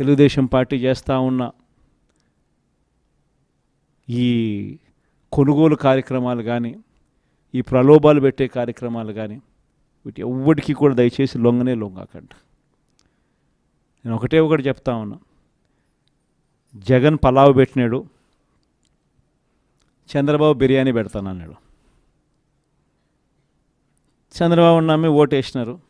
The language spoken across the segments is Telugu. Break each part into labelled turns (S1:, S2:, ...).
S1: తెలుగుదేశం పార్టీ చేస్తూ ఉన్న ఈ కొనుగోలు కార్యక్రమాలు కానీ ఈ ప్రలోభాలు పెట్టే కార్యక్రమాలు కానీ వీటి ఎవ్వడికి కూడా దయచేసి లొంగనే లొంగకండి. నేను ఒకటే ఒకటి చెప్తా ఉన్నా. జగన్ పలావ్ పెట్టినాడు చంద్రబాబు బిర్యానీ పెడతానన్నాడు. చంద్రబాబు నమ్మి ఓటేసినారు.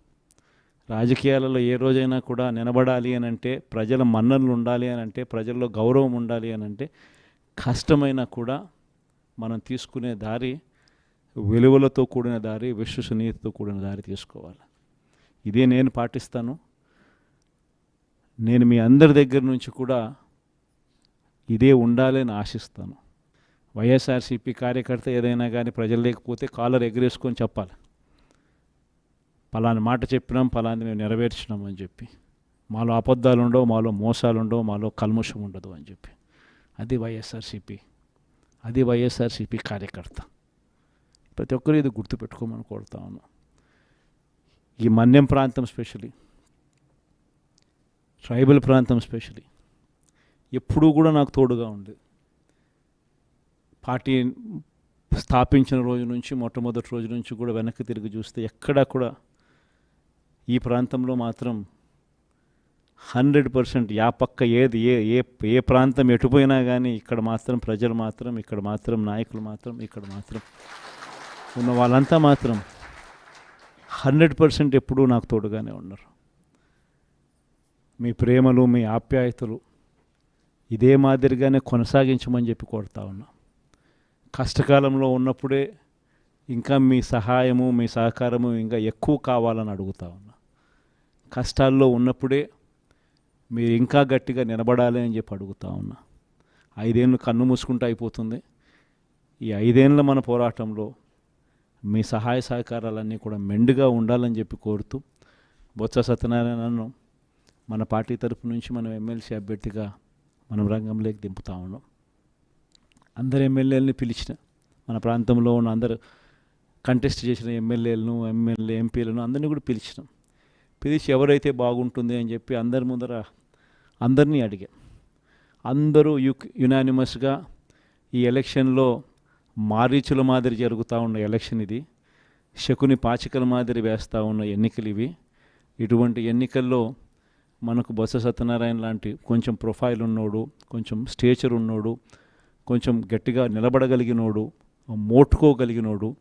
S1: రాజకీయాలలో ఏ రోజైనా కూడా నిలబడాలి అని అంటే ప్రజల మన్ననలు ఉండాలి అని అంటే ప్రజల్లో గౌరవం ఉండాలి అని అంటే కష్టమైనా కూడా మనం తీసుకునే దారి విలువలతో కూడిన దారి విశ్వసనీయతతో కూడిన దారి తీసుకోవాలి. ఇదే నేను పాటిస్తాను. నేను మీ అందరి దగ్గర నుంచి కూడా ఇదే ఉండాలని ఆశిస్తాను. వైఎస్ఆర్సీపీ కార్యకర్త ఏదైనా కానీ ప్రజలు లేకపోతే కాలర్ ఎగరేసుకొని చెప్పాలి. పలాని మాట చెప్పినాం పలాని మేము నెరవేర్చినాం అని చెప్పి. మాలో అబద్ధాలు ఉండవు మాలో మోసాలు ఉండవు మాలో కల్ముషం ఉండదు అని చెప్పి. అది వైఎస్ఆర్సీపీ. అది వైఎస్ఆర్సీపీ కార్యకర్త. ప్రతి ఒక్కరు ఇది గుర్తుపెట్టుకోమని కోరుతా ఉన్నాను ఈ మన్యం ప్రాంతం స్పెషలీ ట్రైబల్ ప్రాంతం స్పెషలీ ఎప్పుడూ కూడా నాకు తోడుగా ఉంది. పార్టీ స్థాపించిన రోజు నుంచి మొట్టమొదటి రోజు నుంచి కూడా వెనక్కి తిరిగి చూస్తే ఎక్కడా కూడా ఈ ప్రాంతంలో మాత్రం హండ్రెడ్ పర్సెంట్ యా పక్క ఏది ఏ ఏ ఏ ప్రాంతం ఎటుపోయినా కానీ ఇక్కడ మాత్రం ప్రజలు మాత్రం ఇక్కడ మాత్రం నాయకులు మాత్రం ఇక్కడ మాత్రం ఉన్న వాళ్ళంతా మాత్రం హండ్రెడ్ పర్సెంట్ ఎప్పుడూ నాకు తోడుగానే ఉన్నారు. మీ ప్రేమలు మీ ఆప్యాయతలు ఇదే మాదిరిగానే కొనసాగించమని చెప్పి కోరుతా ఉన్నా. కష్టకాలంలో ఉన్నప్పుడే ఇంకా మీ సహాయము మీ సహకారము ఇంకా ఎక్కువ కావాలని అడుగుతా ఉన్నా. కష్టాల్లో ఉన్నప్పుడే మీరు ఇంకా గట్టిగా నిలబడాలి అని చెప్పి అడుగుతా ఉన్నా. ఐదేళ్ళు కన్ను మూసుకుంటూ అయిపోతుంది. ఈ ఐదేళ్ళ మన పోరాటంలో మీ సహాయ సహకారాలన్నీ కూడా మెండుగా ఉండాలని చెప్పి కోరుతూ బొత్స సత్యనారాయణను మన పార్టీ తరపు నుంచి మనం ఎమ్మెల్సీ అభ్యర్థిగా మనం రంగంలోకి దింపుతా ఉన్నాం. అందరు ఎమ్మెల్యేలని పిలిచిన మన ప్రాంతంలో ఉన్న అందరు కంటెస్ట్ చేసిన ఎమ్మెల్యేలను ఎమ్మెల్యే ఎంపీలను అందరినీ కూడా పిలిచినాం. పిలిచి ఎవరైతే బాగుంటుంది అని చెప్పి అందరి ముందర అందరినీ అడిగా. అందరూ యు యునానిమస్గా ఈ ఎలక్షన్లో మారీచుల మాదిరి జరుగుతూ ఉన్న ఎలక్షన్ ఇది. శకుని పాచికల మాదిరి వేస్తూ ఉన్న ఎన్నికలు ఇవి. ఇటువంటి ఎన్నికల్లో మనకు బొత్స సత్యనారాయణ లాంటి కొంచెం ప్రొఫైల్ ఉన్నోడు కొంచెం స్టేచర్ ఉన్నోడు కొంచెం గట్టిగా నిలబడగలిగినోడు మోటుకోగలిగినోడు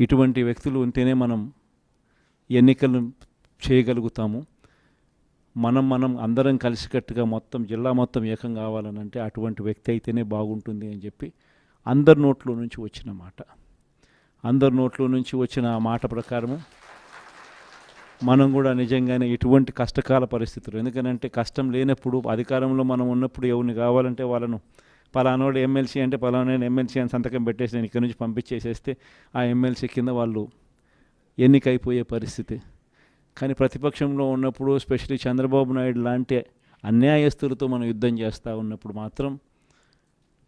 S1: ఇటువంటి వ్యక్తులు ఉంటేనే మనం ఎన్నికలు చేయగలుగుతాము. మనం మనం అందరం కలిసికట్టుగా మొత్తం జిల్లా మొత్తం ఏకం కావాలని అంటే అటువంటి వ్యక్తి అయితేనే బాగుంటుంది అని చెప్పి అందరి నోట్లో నుంచి వచ్చిన మాట. అందరి నోట్లో నుంచి వచ్చిన ఆ మాట ప్రకారము మనం కూడా నిజంగానే ఇటువంటి కష్టకాల పరిస్థితులు. ఎందుకనంటే కష్టం లేనప్పుడు అధికారంలో మనం ఉన్నప్పుడు ఎవరిని కావాలంటే వాళ్ళను పలానోడు ఎమ్మెల్సీ అంటే పలానా ఎమ్మెల్సీ అని సంతకం పెట్టేసి నేను ఇక్కడి నుంచి పంపించేసేస్తే ఆ ఎమ్మెల్సీ కింద వాళ్ళు ఎన్నికైపోయే పరిస్థితి. కానీ ప్రతిపక్షంలో ఉన్నప్పుడు స్పెషలీ చంద్రబాబు నాయుడు లాంటి అన్యాయస్తులతో మనం యుద్ధం చేస్తూ ఉన్నప్పుడు మాత్రం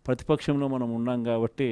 S1: ప్రతిపక్షంలో మనం ఉన్నాం కాబట్టి